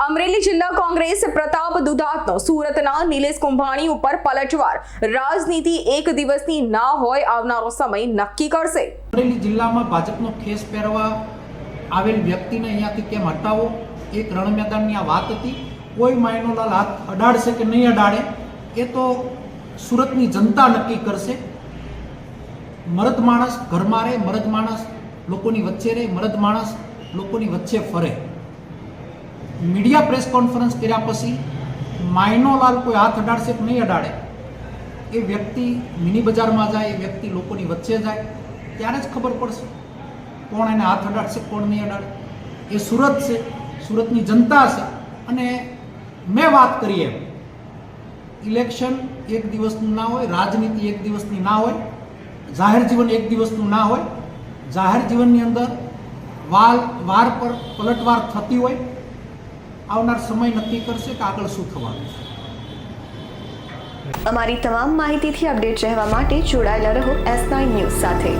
અમરેલી જિલ્લા કોંગ્રેસ પ્રતાપ દુધાતનો સુરતના નિલેશ કુંભાણી ઉપર પલટવાર. રાજનીતિ એક દિવસની ના હોય આવનારો સમય નક્કી કરશે. અમરેલી જિલ્લામાં ભાજપનો ખેસ પહેરવા આવેલ વ્યક્તિને અહીંયાથી કેમ હટાવો? એક રણ મેદાનની આ વાત હતી. કોઈ માયનોલાલ હાથ અડાડશે કે નહીં અડાડે? એ તો સુરતની જનતા નક્કી કરશે. મરદ માણસ ઘરમાં રહે, મરદ માણસ લોકોની વચ્ચે રહે, મરદ માણસ લોકોની વચ્ચે ફરે. મીડિયા પ્રેસ કોન્ફરન્સ કર્યા પછી માઇનોલાલ કોઈ હાથ અડાડશે કે નહીં અડાડે? એ વ્યક્તિ મિની બજારમાં જાય, એ વ્યક્તિ લોકોની વચ્ચે જાય, ત્યારે જ ખબર પડશે કોણ એને હાથ અડાડશે, કોણ નહીં અડાડે. એ સુરત છે, સુરતની જનતા છે. અને મેં વાત કરી એમ, ઇલેક્શન એક દિવસનું ના હોય, રાજનીતિ એક દિવસની ના હોય, જાહેર જીવન એક દિવસનું ના હોય, જાહેર જીવનની અંદર વાલ, વાર પર પલટવાર થતી હોય આવનાર સમય નક્કી કરશે કે આગળ શું થવાનું છે. અમારી તમામ માહિતીથી અપડેટ રહેવા માટે જોડાયેલા રહો એસ નાઇન ન્યૂઝ સાથે.